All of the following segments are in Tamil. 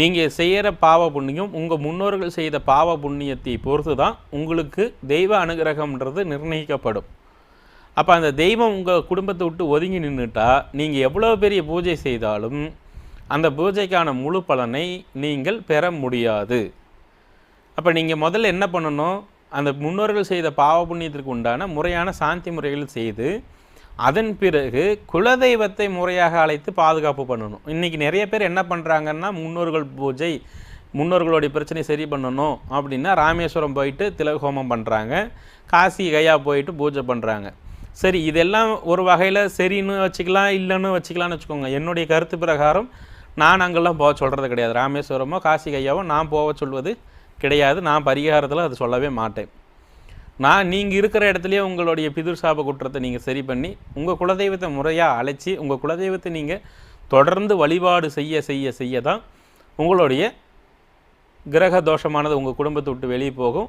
நீங்கள் செய்கிற பாவ புண்ணியம் உங்கள் முன்னோர்கள் செய்த பாவ புண்ணியத்தை பொறுத்து தான் உங்களுக்கு தெய்வ அனுகிரகம்ன்றது நிர்ணயிக்கப்படும். அப்போ அந்த தெய்வம் உங்கள் குடும்பத்தை விட்டு ஒதுங்கி நின்றுட்டா நீங்கள் எவ்வளோ பெரிய பூஜை செய்தாலும் அந்த பூஜைக்கான முழு பலனை நீங்கள் பெற முடியாது. அப்போ நீங்கள் முதல்ல என்ன பண்ணணும்? அந்த முன்னோர்கள் செய்த பாவ புண்ணியத்திற்கு உண்டான முறையான சாந்தி முறைகள் செய்து அதன் பிறகு குலதெய்வத்தை முறையாக அழைத்து பாதுகாப்பு பண்ணணும். இன்றைக்கி நிறைய பேர் என்ன பண்ணுறாங்கன்னா முன்னோர்கள் பூஜை முன்னோர்களுடைய பிரச்சனை சரி பண்ணணும் அப்படின்னா ராமேஸ்வரம் போயிட்டு திலக ஹோமம் பண்ணுறாங்க காசி கையா போயிட்டு பூஜை பண்ணுறாங்க சரி இதெல்லாம் ஒரு வகையில் சரின்னு வச்சுக்கலாம் இல்லைன்னு வச்சுக்கலாம்னு வச்சுக்கோங்க. என்னுடைய கருத்து பிரகாரம் நான் அங்கெல்லாம் போக சொல்கிறது கிடையாது. ராமேஸ்வரமோ காசி கையாவோ நான் போக சொல்வது கிடையாது. நான் பரிகாரத்தில் அது சொல்லவே மாட்டேன். நான் நீங்கள் இருக்கிற இடத்துலையே உங்களுடைய பிதுர் சாப குற்றத்தை நீங்கள் சரி பண்ணி உங்கள் குலதெய்வத்தை முறையாக அழைச்சி உங்கள் குலதெய்வத்தை நீங்கள் தொடர்ந்து வழிபாடு செய்ய செய்ய செய்ய தான் உங்களுடைய கிரக தோஷமானது உங்கள் குடும்பத்தை விட்டு வெளியே போகும்.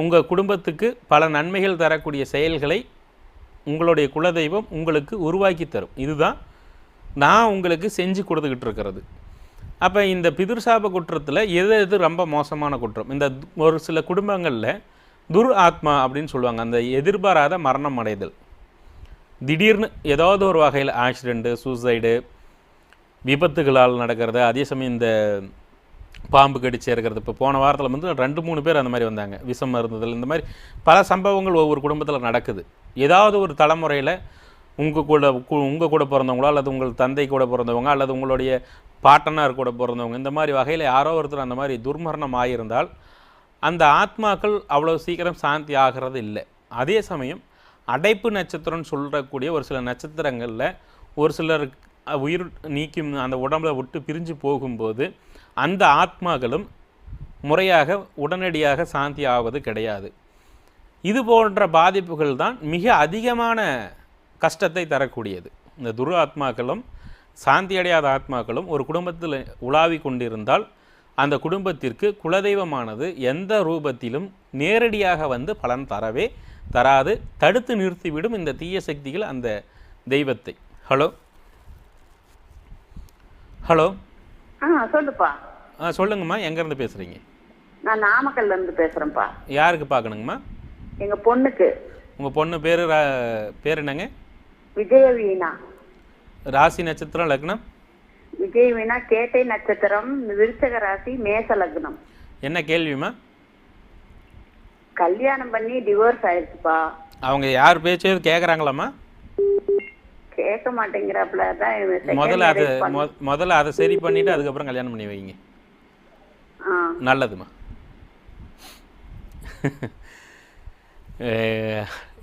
உங்கள் குடும்பத்துக்கு பல நன்மைகள் தரக்கூடிய செயல்களை உங்களுடைய குலதெய்வம் உங்களுக்கு உருவாக்கி தரும். இதுதான் நான் உங்களுக்கு செஞ்சு கொடுத்துக்கிட்டு இருக்கிறது. அப்போ இந்த பிதுர்சாப குற்றத்தில் எது எது ரொம்ப மோசமான குற்றம்? இந்த ஒரு சில குடும்பங்களில் துர் ஆத்மா அப்படின்னு சொல்லுவாங்க. அந்த எதிர்பாராத மரணம் அடைதல். திடீர்னு ஏதாவது ஒரு வகையில் ஆக்சிடெண்ட்டு சூசைடு விபத்துகளால் நடக்கிறது. அதே சமயம் இந்த பாம்பு கடிச்சு இருக்கிறது இப்போ போன வாரத்தில் வந்து ரெண்டு மூணு பேர் அந்த மாதிரி வந்தாங்க. விஷம் மருந்துதல் இந்த மாதிரி பல சம்பவங்கள் ஒவ்வொரு குடும்பத்தில் நடக்குது. ஏதாவது ஒரு தலைமுறையில் உங்கள் கூட உங்கள் கூட பிறந்தவங்களோ அல்லது உங்கள் தந்தை கூட பிறந்தவங்க அல்லது உங்களுடைய பாட்டனார் கூட பிறந்தவங்க இந்த மாதிரி வகையில் யாரோ ஒருத்தர் அந்த மாதிரி துர்மரணம் ஆகியிருந்தால் அந்த ஆத்மாக்கள் அவ்வளோ சீக்கிரம் சாந்தி ஆகிறது இல்லை. அதே சமயம் அடைப்பு நட்சத்திரம்னு சொல்லக்கூடிய ஒரு சில நட்சத்திரங்களில் ஒரு சிலர் உயிர் நீக்கும் அந்த உடம்புல விட்டு பிரிஞ்சு போகும்போது அந்த ஆத்மாக்களும் முறையாக உடனடியாக சாந்தி ஆவது கிடையாது. இது போன்ற பாதிப்புகள் தான் மிக அதிகமான கஷ்டத்தை தரக்கூடியது. இந்த துரு ஆத்மாக்களும் சாந்தி அடையாத ஆத்மாக்களும் ஒரு குடும்பத்தில் உலாவி கொண்டிருந்தால் அந்த குடும்பத்திற்கு குலதெய்வமானது எந்த ரூபத்திலும் நேரடியாக வந்து பலன் தரவே தராது. தடுத்து நிறுத்திவிடும் இந்த தீய சக்திகள் அந்த தெய்வத்தை. ஹலோ? ஹலோ? ஆ சொல்லுப்பா. ஆ சொல்லுங்கம்மா. எங்கேருந்து பேசுகிறீங்க நான் நாமக்கல்ல இருந்து பேசுறேன்ப்பா. யாருக்கு பார்க்கணுங்கம்மா? எங்க பொண்ணுக்கு. உங்கள் பொண்ணு பேர் பேர் என்னங்க? விஜய வீணா ராசி நட்சத்திரம் லக்னம்? விஜய வீணா கேட்டை நட்சத்திரம் விருச்சக ராசி மேச லக்னம். என்ன கேள்விம்மா? கல்யாணம் பண்ணி டிவோர்ஸ் ஆயிடுச்சுப்பா. அவங்க யார் பேச்சாவது கேட்குறாங்களாம்மா கேட்க மாட்டேங்கிறாப்புல தான் முதல்ல அது முதல்ல அதை சரி பண்ணிவிட்டு அதுக்கப்புறம் கல்யாணம் பண்ணி வைங்க. அஹ்,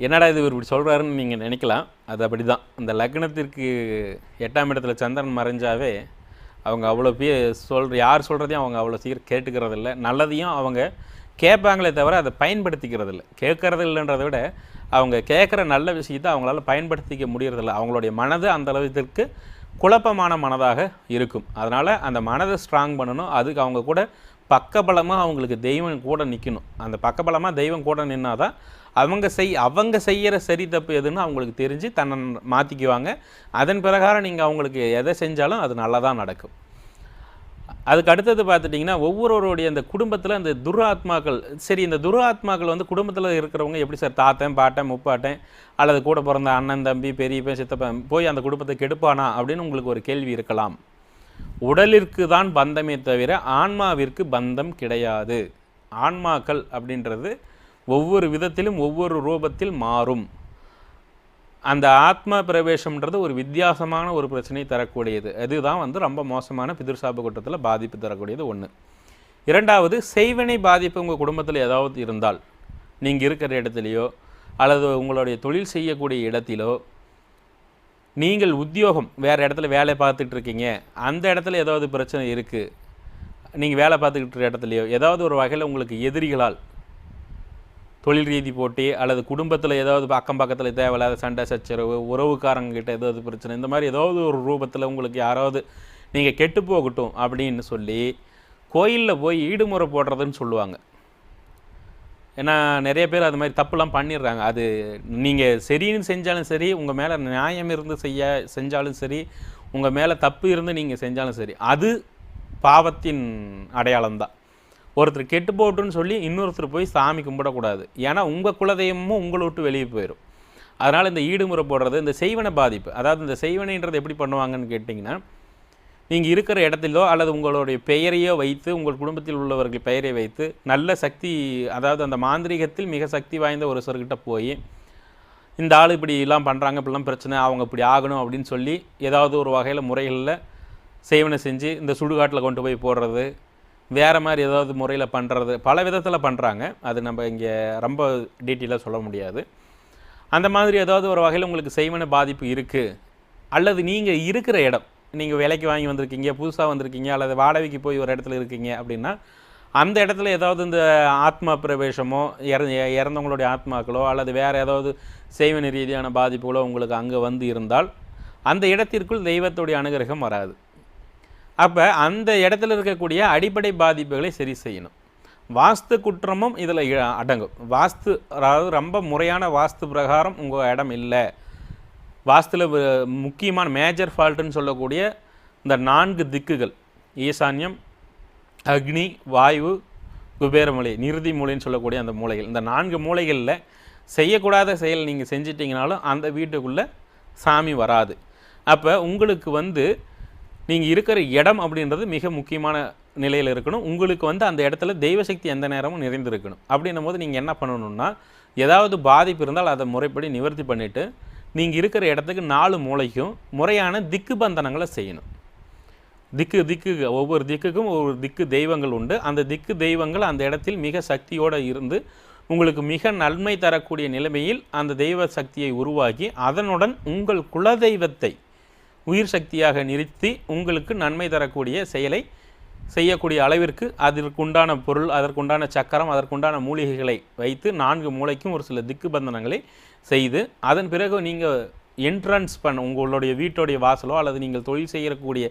என்னடா இது இவர் இப்படி சொல்கிறாருன்னு நீங்கள் நினைக்கலாம். அது அப்படி தான் இந்த லக்னத்திற்கு எட்டாம் இடத்துல சந்திரன் மறைஞ்சாவே அவங்க அவ்வளோ பே சொல்கிற யார் சொல்கிறதையும் அவங்க அவ்வளோ சீக்கிரம் கேட்டுக்கிறதில்ல. நல்லதையும் அவங்க கேட்பாங்களே தவிர அதை பயன்படுத்திக்கிறதில்ல. கேட்கறது இல்லைன்றதை விட அவங்க கேட்குற நல்ல விஷயத்தை அவங்களால பயன்படுத்திக்க முடியறதில்ல. அவங்களுடைய மனது அந்த அளவுக்கு குழப்பமான மனதாக இருக்கும். அதனால் அந்த மனதை ஸ்ட்ராங் பண்ணணும். அதுக்கு அவங்க கூட பக்கபலமாக அவங்களுக்கு தெய்வம் கூட நிற்கணும் அந்த பக்கபலமாக தெய்வம் கூட நின்னாதான் அவங்க செய் அவங்க செய்கிற சரி தப்பு எதுன்னு அவங்களுக்கு தெரிஞ்சு தன்னை மாற்றிக்குவாங்க அதன் பிரகாரம் நீங்கள் அவங்களுக்கு எதை செஞ்சாலும் அது நல்லா தான் நடக்கும். அதுக்கு அடுத்தது பார்த்துட்டிங்கன்னா ஒவ்வொருவருடைய அந்த குடும்பத்தில் அந்த துராத்மாக்கள் சரி இந்த துராத்மாக்கள் வந்து குடும்பத்தில் இருக்கிறவங்க எப்படி சார் தாத்தன் பாட்டன் முப்பாட்டன் அல்லது கூட பிறந்த அண்ணன் தம்பி பெரியப்பன் சித்தப்பன் போய் அந்த குடும்பத்தை கெடுப்பானா அப்படின்னு உங்களுக்கு ஒரு கேள்வி இருக்கலாம். உடலிற்கு தான் பந்தமே தவிர ஆன்மாவிற்கு பந்தம் கிடையாது. ஆன்மாக்கள் அப்படின்றது ஒவ்வொரு விதத்திலும் ஒவ்வொரு ரூபத்தில் மாறும். அந்த ஆத்ம பிரவேசம்ன்றது ஒரு வித்தியாசமான ஒரு பிரச்சனை தரக்கூடியது. அதுதான் வந்து ரொம்ப மோசமான பிதிர்சாப கூட்டத்தில் பாதிப்பு தரக்கூடியது ஒன்று இரண்டாவது செய்வினை பாதிப்பு உங்கள் குடும்பத்தில் ஏதாவது இருந்தால் நீங்கள் இருக்கிற இடத்துலையோ அல்லது உங்களுடைய தொழில் செய்யக்கூடிய இடத்திலோ நீங்கள் உத்தியோகம் வேறு இடத்துல வேலை பார்த்துட்டு இருக்கீங்க அந்த இடத்துல ஏதாவது பிரச்சனை இருக்குது நீங்கள் வேலை பார்த்துக்கிட்டு இருக்கிற இடத்துலையோ ஏதாவது ஒரு வகையில் உங்களுக்கு எதிரிகளால் தொழில் ரீதி போட்டி அல்லது குடும்பத்தில் ஏதாவது அக்கம் பக்கத்தில் தேவையில்லாத சண்டை சச்சரவு உறவுக்காரங்கிட்ட ஏதாவது பிரச்சனை இந்த மாதிரி ஏதாவது ஒரு ரூபத்தில் உங்களுக்கு யாராவது நீங்கள் கெட்டு போகட்டும் அப்படின்னு சொல்லி கோயிலில் போய் ஈடுமுறை போடுறதுன்னு சொல்லுவாங்க. ஏன்னா நிறைய பேர் அது மாதிரி தப்புலாம் பண்ணிடுறாங்க. அது நீங்கள் சரின்னு செஞ்சாலும் சரி உங்கள் மேலே நியாயம் இருந்து செய்ய செஞ்சாலும் சரி உங்கள் மேலே தப்பு இருந்து நீங்கள் செஞ்சாலும் சரி அது பாவத்தின் அடையாளம்தான். ஒருத்தர் கெட்டு போட்டுன்னு சொல்லி இன்னொருத்தர் போய் சாமி கும்பிடக்கூடாது. ஏன்னா உங்கள் குலதெய்வமும் உங்களை விட்டு வெளியே போயிடும் அதனால் இந்த ஈடுமுறை போடுறது இந்த செய்வன பாதிப்பு. அதாவது இந்த செய்வனைன்றது எப்படி பண்ணுவாங்கன்னு கேட்டிங்கன்னா நீங்கள் இருக்கிற இடத்திலோ அல்லது உங்களுடைய பெயரையோ வைத்து உங்கள் குடும்பத்தில் உள்ளவர்கள் பெயரை வைத்து நல்ல சக்தி அதாவது அந்த மாந்திரீகத்தில் மிக சக்தி வாய்ந்த ஒரு சிலர்கிட்ட போய் இந்த ஆள் இப்படி எல்லாம் பண்ணுறாங்க இப்படிலாம் பிரச்சனை அவங்க இப்படி ஆகணும் அப்படின்னு சொல்லி ஏதாவது ஒரு வகையில் முறைகளில் சேவனை செஞ்சு இந்த சுடுகாட்டில் கொண்டு போய் போடுறது வேறு மாதிரி ஏதாவது முறையில் பண்ணுறது பல விதத்தில் பண்ணுறாங்க அது நம்ம இங்கே ரொம்ப டீட்டெயிலாக சொல்ல முடியாது. அந்த மாதிரி ஏதாவது ஒரு வகையில் உங்களுக்கு செய்வன பாதிப்பு இருக்குது அல்லது நீங்கள் இருக்கிற இடம் நீங்கள் விலைக்கு வாங்கி வந்திருக்கீங்க புதுசாக வந்திருக்கீங்க அல்லது வாடகைக்கு போய் ஒரு இடத்துல இருக்கீங்க அப்படின்னா அந்த இடத்துல ஏதாவது இந்த ஆத்மா பிரவேசமோ இற இறந்தவங்களுடைய ஆத்மாக்களோ அல்லது வேறு ஏதாவது செய்வன ரீதியான பாதிப்புகளோ உங்களுக்கு அங்கே வந்து இருந்தால் அந்த இடத்திற்குள் தெய்வத்துடைய அனுகிரகம் வராது. அப்போ அந்த இடத்துல இருக்கக்கூடிய அடிப்படை பாதிப்புகளை சரி செய்யணும். வாஸ்து குற்றமும் இதில் அடங்கும். வாஸ்து அதாவது ரொம்ப முறையான வாஸ்து பிரகாரம் உங்கள் இடம் இல்லை. வாஸ்துல முக்கியமான மேஜர் ஃபால்ட்டுன்னு சொல்லக்கூடிய இந்த நான்கு திக்குகள். ஈசான்யம் அக்னி வாயு குபேரமூலை நிறுதி மூலைன்னு சொல்லக்கூடிய அந்த மூலைகள் இந்த நான்கு மூலைகளில் செய்யக்கூடாத செயல் நீங்கள் செஞ்சிட்டிங்கனாலும் அந்த வீட்டுக்குள்ளே சாமி வராது. அப்போ உங்களுக்கு வந்து நீங்கள் இருக்கிற இடம் அப்படின்றது மிக முக்கியமான நிலையில் இருக்கணும். உங்களுக்கு வந்து அந்த இடத்துல தெய்வசக்தி எந்த நேரமும் நிறைந்திருக்கணும். அப்படின்னும் போது நீங்கள் என்ன பண்ணணும்னா ஏதாவது பாதிப்பு இருந்தால் அதை முறைப்படி நிவர்த்தி பண்ணிவிட்டு நீங்கள் இருக்கிற இடத்துக்கு நாலு மூளைக்கும் முறையான திக்கு பந்தனங்களை செய்யணும். திக்கு திக்கு ஒவ்வொரு திக்குக்கும் ஒவ்வொரு திக்கு தெய்வங்கள் உண்டு. அந்த திக்கு தெய்வங்கள் அந்த இடத்தில் மிக சக்தியோடு இருந்து உங்களுக்கு மிக நன்மை தரக்கூடிய நிலைமையில் அந்த தெய்வ சக்தியை உருவாக்கி அதனுடன் உங்கள் குலதெய்வத்தை உயிர் சக்தியாக நிறுத்தி உங்களுக்கு நன்மை தரக்கூடிய செயலை செய்யக்கூடிய அளவிற்கு அதற்குண்டான பொருள் அதற்குண்டான சக்கரம் அதற்குண்டான மூலிகைகளை வைத்து நான்கு மூளைக்கும் ஒரு சில திக்கு பந்தனங்களை செய்து அதன் பிறகு நீங்கள் என்ட்ரன்ஸ் பண்ண உங்களுடைய வீட்டுடைய வாசலோ அல்லது நீங்கள் தொழில் செய்யக்கூடிய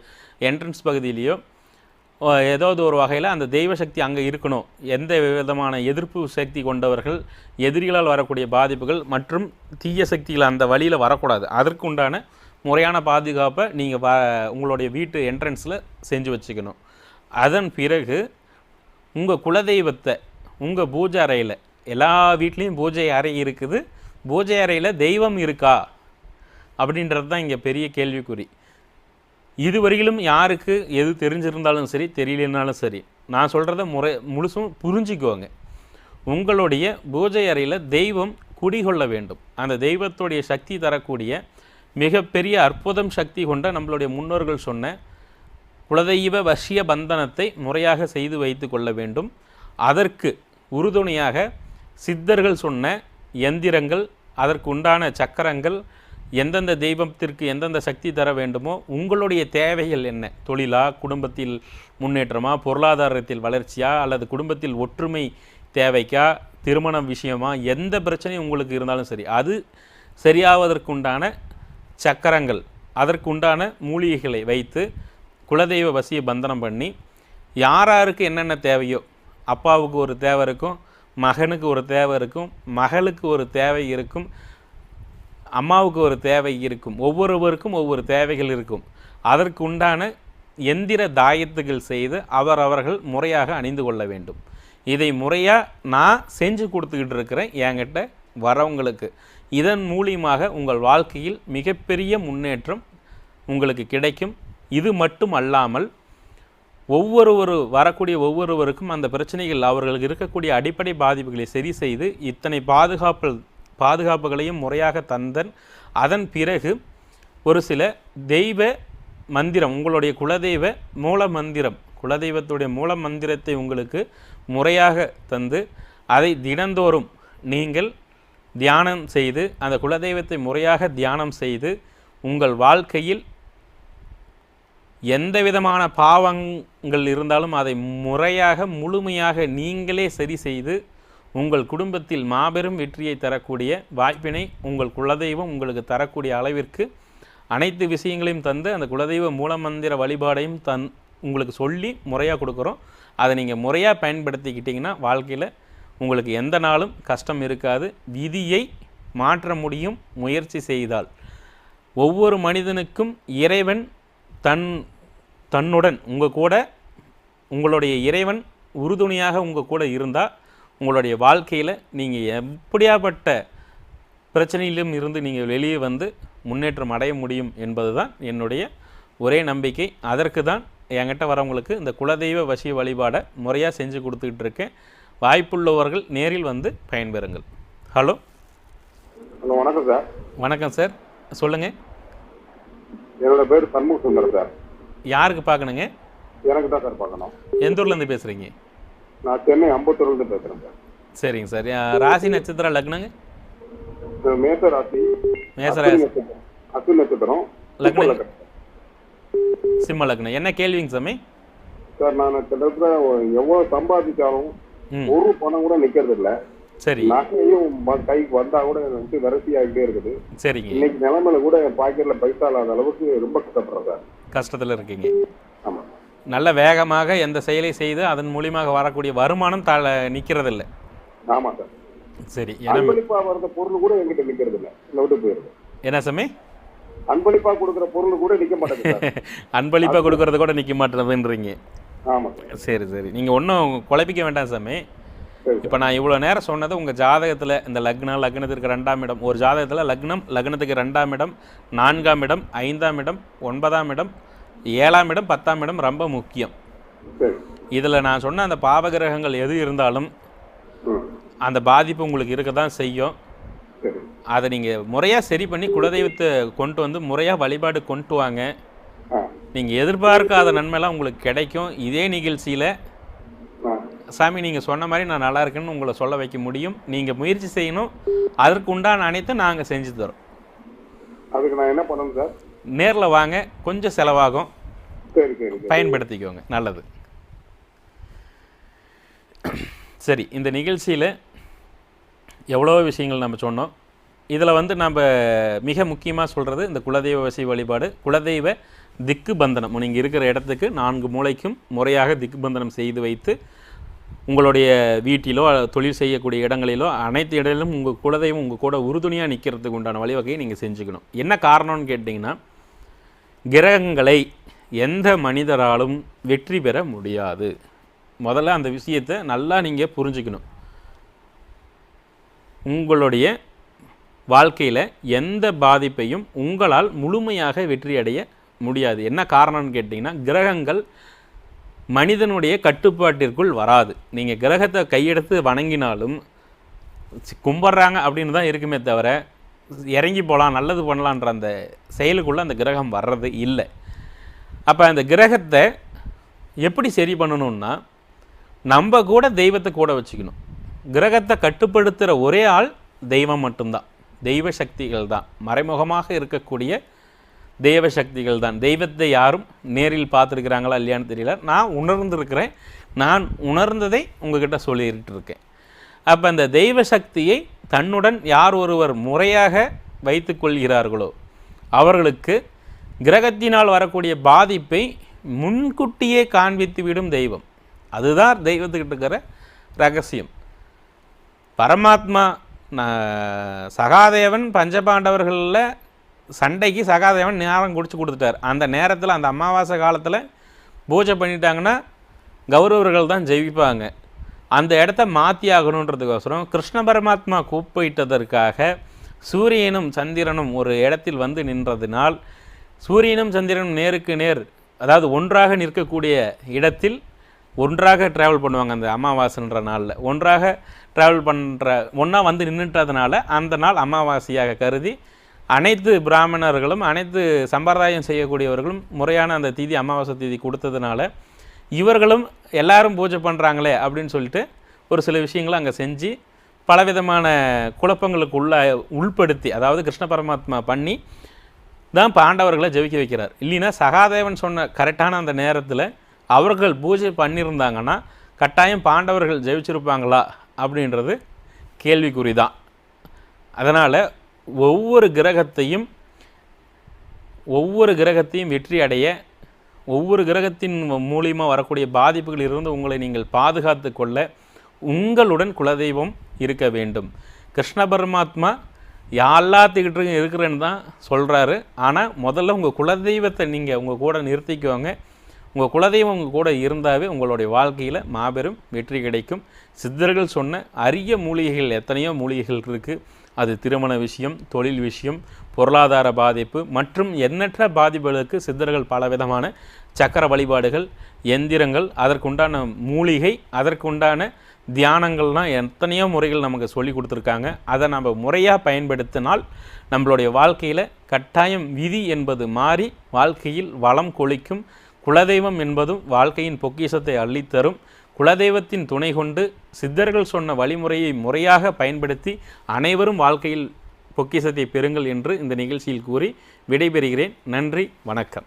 என்ட்ரன்ஸ் பகுதியிலையோ ஏதாவது ஒரு வகையில் அந்த தெய்வ சக்தி அங்கே இருக்கணும். எந்த விதமான எதிர்ப்பு சக்தி கொண்டவர்கள் எதிரிகளால் வரக்கூடிய பாதிப்புகள் மற்றும் தீய சக்திகள் அந்த வழியில் வரக்கூடாது. அதற்குண்டான முறையான பாதுகாப்பை நீங்கள் வ உங்களுடைய வீட்டு என்ட்ரன்ஸில் செஞ்சு வச்சுக்கணும். அதன் பிறகு உங்கள் குலதெய்வத்தை உங்கள் பூஜை அறையில் எல்லா வீட்லேயும் பூஜை அறை இருக்குது. பூஜை அறையில் தெய்வம் இருக்கா? அப்படின்றது தான் இங்கே பெரிய கேள்விக்குறி. இதுவரையிலும் யாருக்கு எது தெரிஞ்சிருந்தாலும் சரி தெரியலனாலும் சரி நான் சொல்கிறத முறை முழுசும் புரிஞ்சுக்கோங்க. உங்களுடைய பூஜை அறையில் தெய்வம் குடிகொள்ள வேண்டும். அந்த தெய்வத்துடைய சக்தி தரக்கூடிய மிகப்பெரிய அற்புதம் சக்தி கொண்ட நம்மளுடைய முன்னோர்கள் சொன்ன குலதெய்வ வசிய பந்தனத்தை முறையாக செய்து வைத்து கொள்ள வேண்டும். அதற்கு உறுதுணையாக சித்தர்கள் சொன்ன எந்திரங்கள் அதற்கு உண்டான சக்கரங்கள் எந்தெந்த தெய்வத்திற்கு எந்தெந்த சக்தி தர வேண்டுமோ உங்களுடைய தேவைகள் என்ன? தொழிலா குடும்பத்தில் முன்னேற்றமா பொருளாதாரத்தில் வளர்ச்சியா அல்லது குடும்பத்தில் ஒற்றுமை தேவைக்கா திருமணம் விஷயமா எந்த பிரச்சனையும் உங்களுக்கு இருந்தாலும் சரி அது சரியாவதற்குண்டான சக்கரங்கள். அதற்குண்டான மூலிகைகளை வைத்து குலதெய்வ வசிய பந்தனம் பண்ணி யார் யாருக்கு என்னென்ன தேவையோ அப்பாவுக்கு ஒரு தேவை இருக்கும் மகனுக்கு ஒரு தேவை இருக்கும் மகளுக்கு ஒரு தேவை இருக்கும் அம்மாவுக்கு ஒரு தேவை இருக்கும் ஒவ்வொருவருக்கும் ஒவ்வொரு தேவைகள் இருக்கும். அதற்கு உண்டான எந்திர தாயத்துகள் செய்து அவர் அவர்கள் முறையாக அணிந்து கொள்ள வேண்டும். இதை முறையாக நான் செஞ்சு கொடுத்துக்கிட்டு இருக்கிறேன் என்கிட்ட வரவங்களுக்கு. இதன் மூலியமாக உங்கள் வாழ்க்கையில் மிகப்பெரிய முன்னேற்றம் உங்களுக்கு கிடைக்கும். இது மட்டும் அல்லாமல் ஒவ்வொருவரு வரக்கூடிய ஒவ்வொருவருக்கும் அந்த பிரச்சனைகள் அவர்களுக்கு இருக்கக்கூடிய அடிப்படை பாதிப்புகளை சரி செய்து இத்தனை பாதுகாப்பு பாதுகாப்புகளையும் முறையாக தந்தன். அதன் பிறகு ஒரு சில தெய்வ மந்திரம் உங்களுடைய குலதெய்வ மூல மந்திரம் குலதெய்வத்துடைய மூல மந்திரத்தை உங்களுக்கு முறையாக தந்து அதை தினந்தோறும் நீங்கள் தியானம் செய்து அந்த குலதெய்வத்தை முறையாக தியானம் செய்து உங்கள் வாழ்க்கையில் எந்த விதமான பாவங்கள் இருந்தாலும் அதை முறையாக முழுமையாக நீங்களே சரி செய்து உங்கள் குடும்பத்தில் மாபெரும் வெற்றியை தரக்கூடிய வாய்ப்பினை உங்கள் குலதெய்வம் உங்களுக்கு தரக்கூடிய அளவிற்கு அனைத்து விஷயங்களையும் தந்து அந்த குலதெய்வ மூலமந்திர வழிபாடையும் தன் உங்களுக்கு சொல்லி முறையாக கொடுக்குறோம். அதை நீங்கள் முறையாக பயன்படுத்திக்கிட்டிங்கன்னா வாழ்க்கையில் உங்களுக்கு எந்த நாளும் கஷ்டம் இருக்காது. விதியை மாற்ற முடியும். முயற்சி செய்தால். ஒவ்வொரு மனிதனுக்கும் இறைவன் தன் தன்னுடன் உங்கள் கூட உங்களுடைய இறைவன் உறுதுணையாக உங்கள் கூட இருந்தால் உங்களுடைய வாழ்க்கையில் நீங்கள் எப்படியாப்பட்ட பிரச்சனையிலும் இருந்து நீங்கள் வெளியே வந்து முன்னேற்றம் அடைய முடியும் என்பது தான் என்னுடைய ஒரே நம்பிக்கை. அதற்கு தான் என்கிட்ட வரவங்களுக்கு இந்த குலதெய்வ வசிய வழிபாடை முறையாக செஞ்சு கொடுத்துக்கிட்டு இருக்கேன். வாய்ப்புள்ளவர்கள் நேரில் வந்து பயன்பெறுங்கள். ஹலோ? ஹலோ வணக்கம் சார். வணக்கம் சார். சொல்லுங்கள் என்னோட பேர் சண்முக சுந்தர் சார். யாருக்கு பார்க்கணுங்க? எனக்கு தான் சார் பார்க்கணும். எந்த ஊர்லேருந்து பேசுகிறீங்க நான் சென்னை அம்பத்தூர்லேருந்து பேசுகிறேன் சார். சரிங்க சார். ராசி நட்சத்திரம் லக்னங்க? மேச ராசி. மேச ராசி. அஸ்வினி நட்சத்திரம். லக்னம். சிம்ம லக்னம். என்ன கேள்விங்க சாமி? சார் நான் கிட்டத்தட்ட எவ்வளோ சம்பாதிச்சாலும் ஒரு பணம் கூட நிக்கிறது இல்ல சரி. நகையும் கைக்கு வந்தா கூட வந்து விரசி ஆகிட்டே இருக்குது. சரிங்க. இன்னைக்கு நிலைமையில கூட என் பாக்கெட்ல பைசா இல்லாத அளவுக்கு ரொம்ப கஷ்டப்படுறேன் சார். கஷ்டத்தில் இருக்கீங்க. ஆமா. நல்ல வேகமாக எந்த செயலை செய்து அதன் மூலியமாக வரக்கூடிய வருமானம் தல நிற்கிறதில்ல ஆமா சார். சரி அன்பளிப்பா வர்ற பொருள் கூட என்கிட்ட நிக்கிறது இல்ல விட்டு போயிருது என்ன சாமி? அன்பளிப்பா கொடுக்குற பொருள் கூட நிக்க மாட்டேங்குது சார். அன்பளிப்பாக கொடுக்கறது கூட நிற்க மாட்டேறதுன்றீங்க ஆமா சார் சரி சரி. நீங்கள் ஒன்றும் குழப்பிக்க வேண்டாம் சாமி. இப்போ நான் இவ்வளோ நேரம் சொன்னது உங்கள் ஜாதகத்தில் இந்த லக்னம் லக்னத்திற்கு ரெண்டாம் இடம். ஒரு ஜாதகத்தில் லக்னம் லக்னத்துக்கு ரெண்டாம் இடம் நான்காம் இடம் ஐந்தாம் இடம் ஒன்பதாம் இடம் ஏழாம் இடம் பத்தாம் இடம் ரொம்ப முக்கியம். இதில் நான் சொன்ன அந்த பாவகிரகங்கள் எது இருந்தாலும் அந்த பாதிப்பு உங்களுக்கு இருக்க தான் செய்யும் அதை நீங்கள் முறையாக சரி பண்ணி குலதெய்வத்தை கொண்டு வந்து முறையாக வழிபாடு கொண்டு வாங்க. நீங்கள் எதிர்பார்க்காத நன்மைலாம் உங்களுக்கு கிடைக்கும். இதே நிகழ்ச்சியில் சாமி நீங்கள் சொன்ன மாதிரி நான் நல்லா இருக்கேன்னு உங்களை சொல்ல வைக்க முடியும். நீங்கள் முயற்சி செய்யணும். அதற்கு உண்டான அனைத்தும் நாங்கள் செஞ்சு தரோம். அதுக்கு நான் என்ன பண்ணணும் சார்? நேரில் வாங்க. கொஞ்சம் செலவாகும். பயன்படுத்திக்கோங்க. நல்லது. சரி இந்த நிகழ்ச்சியில் எவ்வளோ விஷயங்கள் நம்ம சொன்னோம். இதில் வந்து நம்ம மிக முக்கியமாக சொல்கிறது இந்த குலதெய்வ வசி வழிபாடு. குலதெய்வ திக்கு பந்தனம் நீங்கள் இருக்கிற இடத்துக்கு நான்கு மூளைக்கும் முறையாக திக்கு பந்தனம் செய்து வைத்து உங்களுடைய வீட்டிலோ தொழில் செய்யக்கூடிய இடங்களிலோ அனைத்து இடங்களிலும் உங்கள் குலதெய்வம் உங்கள் கூட உறுதுணையாக நிற்கிறதுக்கு உண்டான வழிவகையை நீங்கள் செஞ்சுக்கணும். என்ன காரணம்னு கேட்டிங்கன்னா கிரகங்களை எந்த மனிதராலும் வெற்றி பெற முடியாது. முதல்ல அந்த விஷயத்தை நல்லா நீங்கள் புரிஞ்சுக்கணும். உங்களுடைய வாழ்க்கையில் எந்த பாதிப்பையும் உங்களால் முழுமையாக வெற்றியடைய முடியாது. என்ன காரணம்னு கேட்டிங்கன்னா கிரகங்கள் மனிதனுடைய கட்டுப்பாட்டிற்குள் வராது. நீங்கள் கிரகத்தை கையெடுத்து வணங்கினாலும் சி- கும்பிட்றாங்க அப்படின்னு தான் இருக்குமே தவிர இறங்கி போகலாம் நல்லது பண்ணலான்ற அந்த செயலுக்குள்ளே அந்த கிரகம் வர்றது இல்லை. அப்போ அந்த கிரகத்தை எப்படி சரி பண்ணணும்னா நம்ம கூட தெய்வத்தை கூட வச்சுக்கணும். கிரகத்தை கட்டுப்படுத்துகிற ஒரே ஆள் தெய்வம் மட்டும்தான். தெய்வ சக்திகள் தான். மறைமுகமாக இருக்கக்கூடிய தெய்வ சக்திகள் தான் தெய்வத்தை யாரும் நேரில் பார்த்துருக்குறாங்களா இல்லையான்னு தெரியல. நான் உணர்ந்திருக்கிறேன். நான் உணர்ந்ததை உங்ககிட்ட சொல்லிட்டு இருக்கேன் அப்போ அந்த தெய்வ சக்தியை தன்னுடன் யார் ஒருவர் முறையாக வைத்துக்கொள்கிறார்களோ அவர்களுக்கு கிரகத்தினால் வரக்கூடிய பாதிப்பை முன்கூட்டியே காண்பித்து விடும் தெய்வம். அதுதான் தெய்வத்துக்கிட்ட இருக்கிற ரகசியம். பரமாத்மா சகாதேவன் பஞ்சபாண்டவர்களில் சண்டைக்கு சகாதேவன் நேரம் குடிச்சு கொடுத்துட்டார். அந்த நேரத்தில் அந்த அமாவாசை காலத்தில் பூஜை பண்ணிட்டாங்கன்னா கௌரவர்கள் தான் ஜெயிப்பாங்க. அந்த இடத்த மாற்றி ஆகணுன்றதுக்கோசரம் கிருஷ்ண பரமாத்மா கூப்பிட்டதற்காக சூரியனும் சந்திரனும் ஒரு இடத்தில் வந்து நின்றதினால் சூரியனும் சந்திரனும் நேருக்கு நேர் அதாவது ஒன்றாக நிற்கக்கூடிய இடத்தில் ஒன்றாக ட்ராவல் பண்ணுவாங்க அந்த அமாவாசைன்ற நாளில். ஒன்றாக ட்ராவல் பண்ணுற ஒன்றா வந்து நின்றுட்டதுனால அந்த நாள் அமாவாசையாக கருதி அனைத்து பிராமணர்களும் அனைத்து சம்பிரதாயம் செய்யக்கூடியவர்களும் முறையான அந்த தீதி அமாவாசை தீதி கொடுத்ததுனால இவர்களும் எல்லாரும் பூஜை பண்ணுறாங்களே அப்படின்னு சொல்லிட்டு ஒரு சில விஷயங்களை அங்கே செஞ்சு பலவிதமான குழப்பங்களுக்கு உள்ள உள்படுத்தி அதாவது கிருஷ்ண பரமாத்மா பண்ணி தான் பாண்டவர்களை ஜெயிக்க வைக்கிறார். இல்லைன்னா சகாதேவன் சொன்ன கரெக்டான அந்த நேரத்தில் அவர்கள் பூஜை பண்ணியிருந்தாங்கன்னா கட்டாயம் பாண்டவர்கள் ஜெயிச்சிருப்பாங்களா அப்படின்றது கேள்விக்குறி தான் அதனால் ஒவ்வொரு கிரகத்தையும் ஒவ்வொரு கிரகத்தையும் வெற்றி அடைய ஒவ்வொரு கிரகத்தின் மூலியமாக வரக்கூடிய பாதிப்புகளில் இருந்து உங்களை நீங்கள் பாதுகாத்து கொள்ள உங்களுடன் குலதெய்வம் இருக்க வேண்டும். கிருஷ்ண பரமாத்மா எல்லாத்துக்கிட்ட இருக்கிறேன்னு தான் சொல்கிறாரு ஆனால் முதல்ல உங்கள் குலதெய்வத்தை நீங்கள் உங்கள் கூட நிறுத்திக்கோங்க. உங்கள் குலதெய்வம் உங்கள் கூட இருந்தாவே உங்களுடைய வாழ்க்கையில் மாபெரும் வெற்றி கிடைக்கும். சித்தர்கள் சொன்ன அரிய மூலிகைகள் எத்தனையோ மூலிகைகள் இருக்குது அது திருமண விஷயம் தொழில் விஷயம் பொருளாதார பாதிப்பு மற்றும் எண்ணற்ற பாதிப்புகளுக்கு சித்தர்கள் பலவிதமான சக்கர வழிபாடுகள் எந்திரங்கள் அதற்குண்டான மூலிகை அதற்குண்டான தியானங்கள்லாம் எத்தனையோ முறைகள் நமக்கு சொல்லி கொடுத்துருக்காங்க. அதை நம்ம முறையாக பயன்படுத்தினால் நம்மளுடைய வாழ்க்கையில் கட்டாயம் விதி என்பது மாறி வாழ்க்கையில் வளம் கொளிக்கும். குலதெய்வம் என்பதும் வாழ்க்கையின் பொக்கிஷத்தை அள்ளித்தரும். குலதெய்வத்தின் துணை கொண்டு சித்தர்கள் சொன்ன வழிமுறையை முறையாக பயன்படுத்தி அனைவரும் வாழ்க்கையில் பொக்கிசத்தை பெறுங்கள் என்று இந்த நிகழ்ச்சியில் கூறி விடைபெறுகிறேன். நன்றி வணக்கம்.